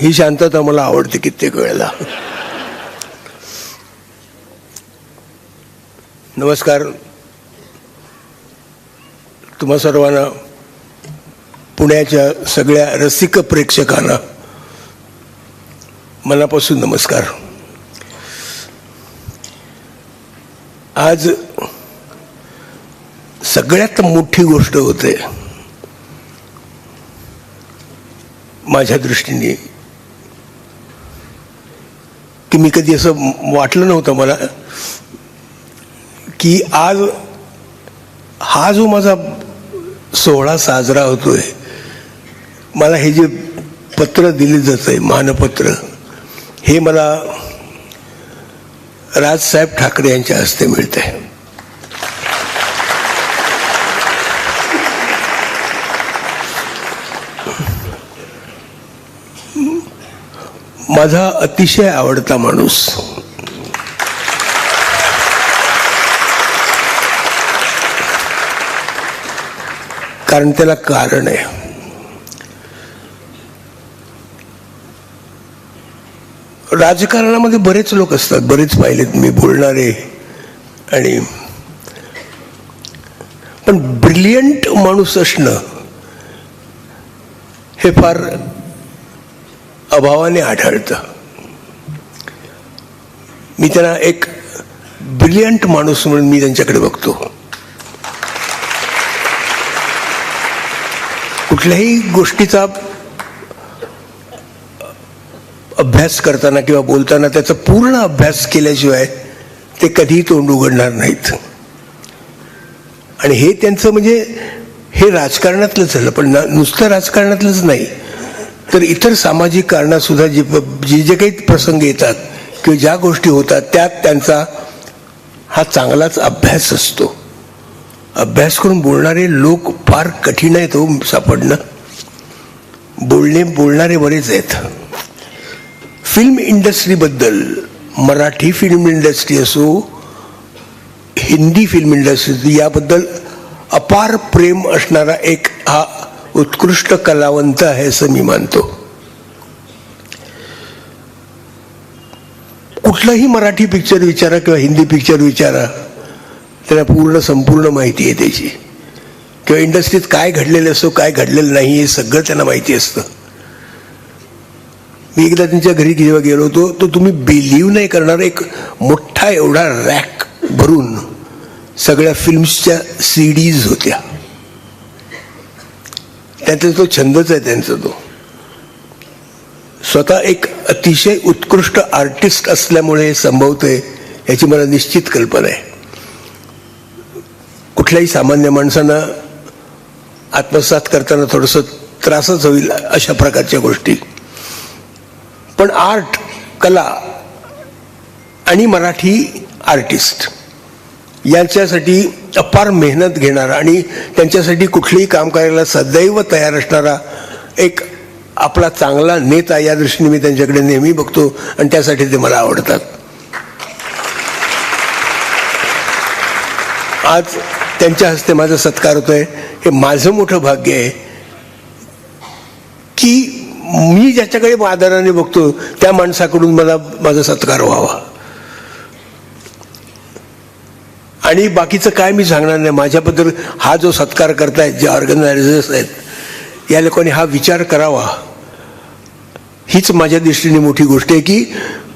ही शांतता मला आवडते कित्येक वेळेला. नमस्कार. तुम्हा सर्वांना पुण्याच्या सगळ्या रसिक प्रेक्षकांना मनापासून नमस्कार. आज सगळ्यात मोठी गोष्ट होते. माझ्या दृष्टीने की मी कधी असं वाटलं नव्हतं मला की आज हा जो माझा सोहळा साजरा होतोय मला हे जे पत्र दिले जातं आहे मानपत्र हे मला राजसाहेब ठाकरे यांच्या हस्ते मिळते माझा अतिशय आवडता माणूस. कारण त्याला कारण आहे. राजकारणामध्ये बरेच लोक असतात बरेच पाहिलेत मी बोलणारे आणि पण ब्रिलियंट माणूस असणं हे फार अभावाने आढळतं. मी त्यांना एक ब्रिलियंट माणूस म्हणून मी त्यांच्याकडे बघतो. कुठल्याही गोष्टीचा अभ्यास करताना किंवा बोलताना त्याचा पूर्ण अभ्यास केल्याशिवाय ते कधीही तोंड उघडणार नाहीत. आणि हे त्यांचं म्हणजे हे राजकारणातलंच झालं पण ना- नुसतं राजकारणातलंच नाही. तर इतर सामाजिक कारणातसुद्धा जे जे जे काही प्रसंग येतात किंवा ज्या गोष्टी होतात त्यात त्यांचा हा चांगलाच अभ्यास असतो. अभ्यास करून बोलणारे लोक फार कठीण आहेत हो सापडणं. बोलणे बोलणारे बरेच आहेत. फिल्म इंडस्ट्रीबद्दल मराठी फिल्म इंडस्ट्री असो हिंदी फिल्म इंडस्ट्री याबद्दल अपार प्रेम असणारा एक हा उत्कृष्ट कलावंत आहे असं मी मानतो. कुठलाही मराठी पिक्चर विचारा किंवा हिंदी पिक्चर विचारा त्याला पूर्ण संपूर्ण माहिती आहे त्याची. किंवा इंडस्ट्रीत काय घडलेलं असतो काय घडलेलं नाही हे सगळं त्यांना माहिती असतं. मी एकदा त्यांच्या घरी जेव्हा गेलो होतो तर तुम्ही बिलीव्ह नाही करणार एक मोठा एवढा रॅक भरून सगळ्या फिल्म्सच्या सी डीज होत्या. त्याचा तो छंदच आहे त्यांचा तो. स्वतः एक अतिशय उत्कृष्ट आर्टिस्ट असल्यामुळे हे संभवतंय याची मला निश्चित कल्पना आहे. कुठल्याही सामान्य माणसानं आत्मसात करताना थोडंसं त्रासच होईल अशा प्रकारच्या गोष्टी. पण आर्ट कला आणि मराठी आर्टिस्ट यांच्यासाठी अपार मेहनत घेणारा आणि त्यांच्यासाठी कुठलंही काम करायला सदैव तयार असणारा एक आपला चांगला नेता या दृष्टीने मी त्यांच्याकडे नेहमी बघतो आणि त्यासाठी ते मला आवडतात. आज त्यांच्या हस्ते माझा सत्कार होतोय. हे माझं मोठं भाग्य आहे की मी ज्याच्याकडे आदराने बघतो त्या माणसाकडून मला माझा सत्कार व्हावा. आणि बाकीचं काय मी सांगणार नाही. माझ्याबद्दल हा जो सत्कार करतायत जे ऑर्गनायझर्स आहेत या लोकांनी हा विचार करावा. हीच माझ्या दृष्टीने मोठी गोष्ट आहे की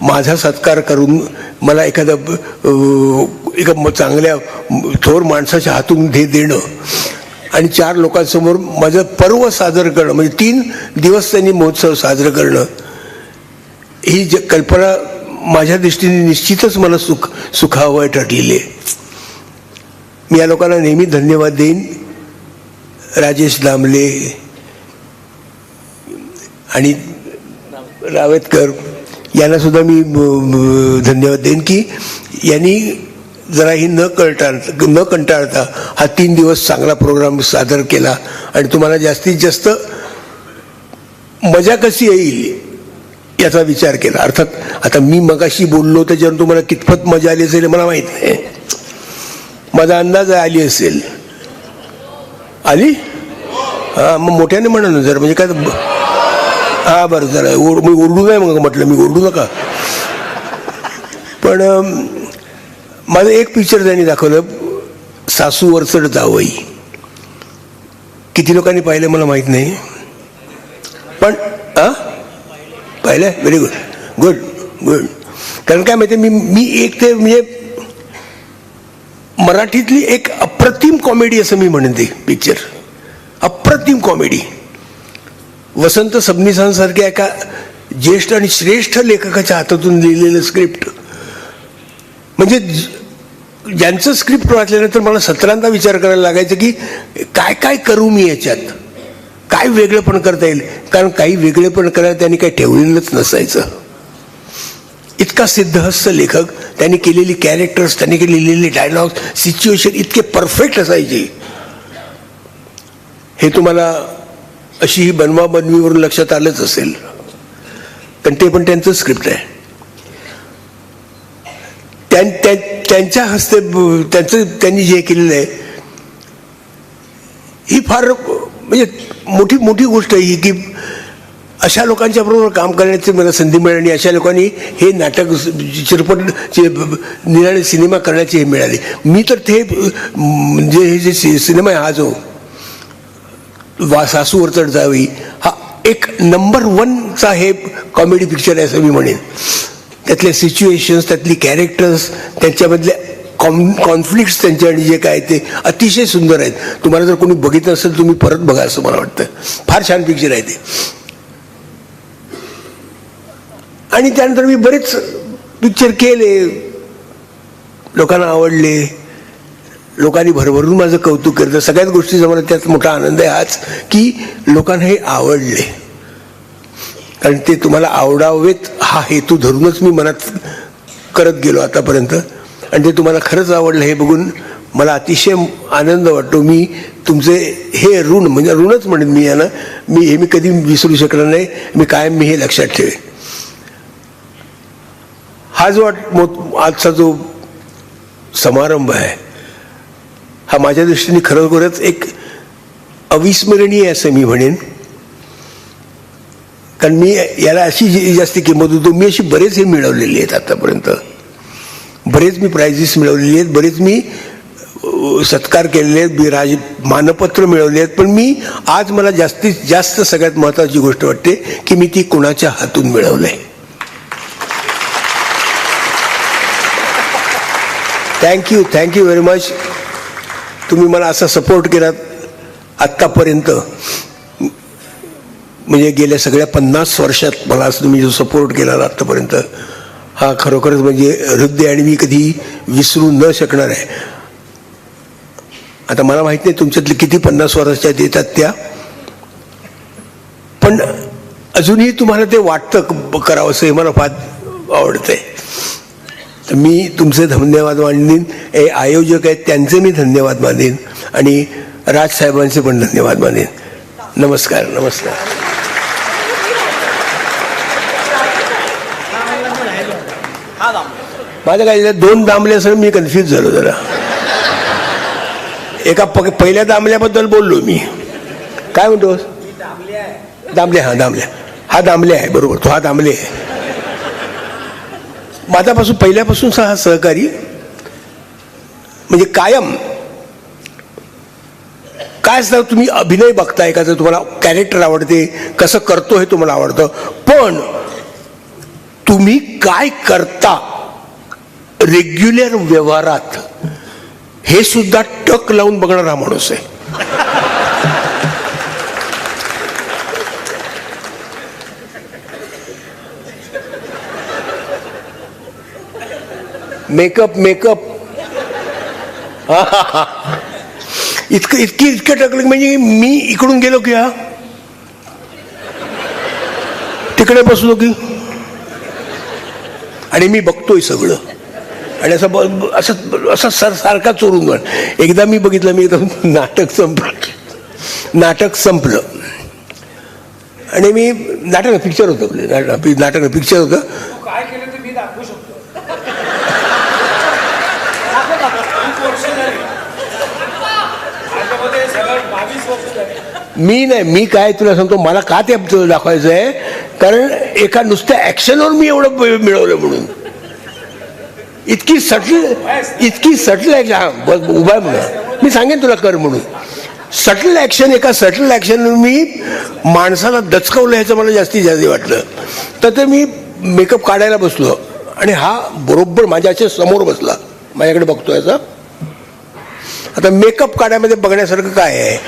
माझा सत्कार करून मला एखादा एका चांगल्या थोर माणसाच्या हातून दे देणं. आणि चार लोकांसमोर माझं पर्व सादर करणं म्हणजे तीन दिवस त्यांनी महोत्सव साजरं करणं ही ज कल्पना माझ्या दृष्टीने निश्चितच मला सुख सुखावय ठरलेली आहे. मी या लोकांना नेहमी धन्यवाद देईन. राजेश दामले आणि रावेतकर यांनासुद्धा मी धन्यवाद देईन की यांनी जराही न कंटाळ न कंटाळता हा तीन दिवस चांगला प्रोग्राम सादर केला. आणि तुम्हाला जास्तीत जास्त मजा कशी येईल याचा विचार केला. अर्थात आता मी मगाशी बोललो त्याच्यावर तुम्हाला कितपत मजा आली असेल मला माहीत नाही. माझा अंदाज आली असेल. आली? हां मग मोठ्याने म्हणा ना जर म्हणजे काय हां बरं जरा ओर मी ओरडू नाही मग म्हटलं मी ओरडू नका. पण माझं एक पिक्चर त्यांनी दाखवलं सासू वरचड जावई. किती लोकांनी पाहिलं मला माहीत नाही. पण हां? पाहिलं व्हेरी गुड गुड गुड कारण काय माहिती मी मी एक ते म्हणजे मराठीतली एक अप्रतिम कॉमेडी असं मी म्हणेन ते पिक्चर अप्रतिम कॉमेडी वसंत सबनीसांसारख्या एका ज्येष्ठ आणि श्रेष्ठ लेखकाच्या हातातून लिहिलेलं स्क्रिप्ट म्हणजे ज- ज्यांचं स्क्रिप्ट वाचल्यानंतर मला सतरांदा विचार करायला लागायचं की काय काय करू मी याच्यात? काय वेगळेपण करता येईल? कारण काही वेगळेपण करायला त्यांनी काही ठेवलेलंच नसायचं. इतका सिद्धहस्त लेखक त्यांनी केलेली कॅरेक्टर्स त्यांनी लिहिलेले डायलॉग सिच्युएशन इतके परफेक्ट असायचे. हे तुम्हाला अशी ही बनवा बनवीवरून लक्षात आलंच असेल. पण ते पण त्यांचं स्क्रिप्ट आहे. त्यां- त्यांच्या हस्ते त्यांचं त्यांनी जे केलेलं आहे ही फार म्हणजे मोठी मोठी गोष्ट आहे ही की अशा लोकांच्या बरोबर काम करण्याची मला संधी मिळाली आणि अशा लोकांनी हे नाटक चित्रपट निराळे सिनेमा करण्याची हे मिळाली. मी तर ते म्हणजे हे जे सि- सिनेमा आहे हा जो वा सासूवर चढ जावी हा एक नंबर वनचा हे कॉमेडी पिक्चर आहे असं मी म्हणेन. त्यातले सिच्युएशन्स त्यातली कॅरेक्टर्स त्यांच्यामधले कॉम कॉन्फ्लिक्ट्स त्यांच्या आणि जे काय ते अतिशय सुंदर आहेत. तुम्हाला जर कोणी बघितलं असेल तुम्ही परत बघा असं मला वाटतं. फार छान पिक्चर आहे ते. आणि त्यानंतर मी बरेच पिक्चर केले. लोकांना आवडले. लोकांनी भरभरून माझं कौतुक केलं. सगळ्याच गोष्टीचा मला त्यात मोठा आनंद आहे हाच की लोकांना हे आवडले. कारण ते तुम्हाला आवडावेत हा हेतू धरूनच मी मनात करत गेलो आतापर्यंत. आणि ते तुम्हाला खरंच आवडलं हे बघून मला अतिशय आनंद वाटतो. मी तुमचे हे ऋण म्हणजे ऋणच म्हणेन मी यानं मी हे मी कधी विसरू शकणार नाही. मी कायम मी हे लक्षात ठेवेन. हा जो आजचा जो समारंभ आहे हा माझ्या दृष्टीने खरोखरच एक अविस्मरणीय असं मी म्हणेन. कारण मी याला अशी जी- किंमत होतो मी अशी बरेच हे मिळवलेली आहेत आतापर्यंत. बरेच मी प्राइजेस मिळवलेली आहेत बरेच मी सत्कार केलेले आहेत मी राज मानपत्र मिळवले आहेत. पण मी आज मला जास्तीत जास्त सगळ्यात महत्त्वाची गोष्ट वाटते की मी ती कोणाच्या हातून मिळवलं आहे थँक्यू थँक्यू व्हेरी मच तुम्ही मला असा सपोर्ट केलात आत्तापर्यंत. म्हणजे गेल्या सगळ्या पन्नास वर्षात मला असं तुम्ही जो सपोर्ट केला आत्तापर्यंत हा खरोखरच म्हणजे हृदय आणि मी कधी विसरू न शकणार आहे. आता मला माहीत नाही तुमच्यातले किती पन्नास वर्षाच्या येतात त्या. पण अजूनही तुम्हाला ते वाटतं करावंसं करावं असं हे मला फार आवडतंय. तर मी तुमचे धन्यवाद मानेन हे आयोजक आहेत त्यांचे मी धन्यवाद मानेन आणि राजसाहेबांचे पण धन्यवाद मानेन नमस्कार नमस्कार. माझं काय दोन दामले असं मी कन्फ्यूज झालो जरा. एका प- पहिल्या दामल्याबद्दल बोललो मी. काय म्हणतोस? दामले हा दामल्या हा दामले आहे बरोबर. तो हा दामले आहे. माझ्यापासून पहिल्यापासून हा सहकारी म्हणजे कायम. काय असतं तुम्ही अभिनय बघताय का? जर तुम्हाला कॅरेक्टर आवडते कसं करतो हे तुम्हाला आवडतं. पण तुम्ही काय करता रेग्युलर व्यवहारात हे सुद्धा टक लावून बघणारा माणूस आहे. Makeup makeup. इतकं इतकी इतकं टाकलं म्हणजे मी इकडून गेलो की हा. तिकडे बसलो की. आणि मी बघतोय सगळं. आणि असं ब- असं असं सर सारखा चोरून गण एकदा मी बघितलं मी एकदम नाटक संपलं. नाटक संपलं. आणि मी नाटक पिक्चर होतं. नाटक नाटक पिक्चर होतं तू काय केलं ते मी दाखवू शकतो दाखव दाखव. खूप वर्ष झाली माझ्यामध्ये सगळं बावीस वर्ष झाली मी नाही मी काय तुला सांगतो मला का ते तुला दाखवायचं आहे कारण एका नुसत्या ऍक्शनवर मी एवढं मिळवलं म्हणून. इतकी सटल इतकी सटल ऍक्शन बस उभा आहे म्हणून मी सांगेन तुला कर म्हणून. सटल ऍक्शन एका सटल ऍक्शन मी माणसाला दचकवलं ह्याचं मला जास्तीत जास्त वाटलं. तर ते मी मेकअप काढायला बसलो. आणि हा बरोबर माझ्याच्या समोर बसला. माझ्याकडे बघतो याचा आता मेकअप काढायमध्ये बघण्यासारखं काय आहे?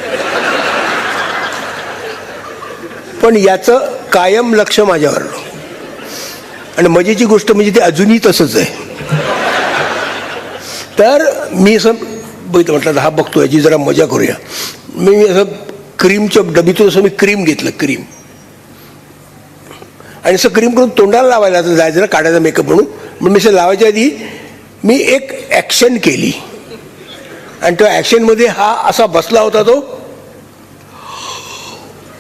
पण याचं कायम लक्ष माझ्यावर. आणि मजेची गोष्ट म्हणजे ते अजूनही तसंच आहे. तर मी असं बघितलं म्हटलं हा बघतो याची जरा मजा करूया. मी असं क्रीमच्या डबीतून असं मी क्रीम घेतलं क्रीम. आणि असं क्रीम करून तोंडाला लावायला आता जायचं ना काढायचा मेकअप म्हणून. मग मी असं लावायच्या आधी मी एक ॲक्शन केली. आणि त्या ॲक्शनमध्ये हा असा बसला होता तो त्याने काय केलं ते मी दाखवतो अहो वास्त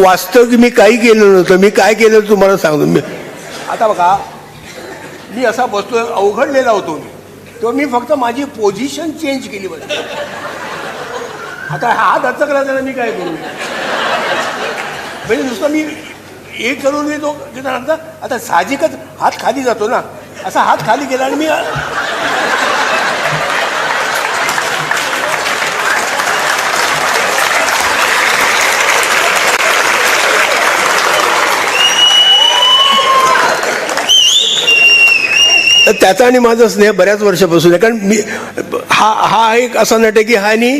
वास्तव की मी काही केलं नव्हतं. मी काय केलं तुम्हाला सांगतो. मी आता बघा मी असा बसतोय अवघडलेला होतो मी. तेव्हा मी फक्त माझी पोझिशन चेंज केली बस. आता हा दचकला त्याला मी काय करू? म्हणजे नुसतं मी एक करून मी तो त्याच्यानंतर आता साहजिकच हात खाली जातो ना. असा हात खाली गेला आणि मी त्याचा आणि माझा स्नेह बऱ्याच वर्षापासून आहे. कारण मी हा हा एक असा नट आहे की हानी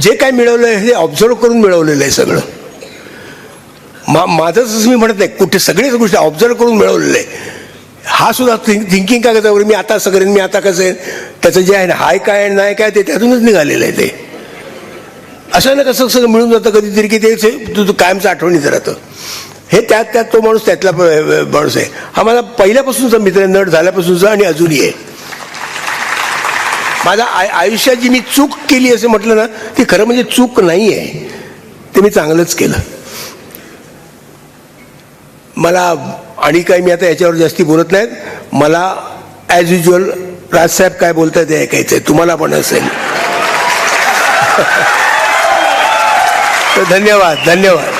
जे काय मिळवलं आहे हे ऑब्झर्व करून मिळवलेलं आहे सगळं. मा माझंच मी म्हणत नाही कुठे सगळीच गोष्टी ऑब्झर्व करून मिळवलेलं आहे. हा सुद्धा थिंक थिंकिंग कागदावर मी आता असं करेन मी आता कसं आहे? त्याचं जे आहे ना हाय काय नाही काय ते त्यातूनच निघालेलं आहे ते. असं ना कसं सगळं मिळून जातं कधीतरी की ते तुझं कायमचं आठवणीत राहतं हे त्यात त्यात तो माणूस त्यातला माणूस आहे. हा माझा पहिल्यापासूनचा मित्र नट झाल्यापासूनचा आणि अजूनही आहे. माझ्या आय आयुष्यात जी मी चूक केली असं म्हटलं ना ती खरं म्हणजे चूक नाही आहे ते मी चांगलंच केलं. मला आणि काही मी आता याच्यावर जास्ती बोलत नाहीत. मला ॲज युजल राजसाहेब काय बोलतात ते ऐकायचं आहे तुम्हाला पण असेल. तर धन्यवाद धन्यवाद.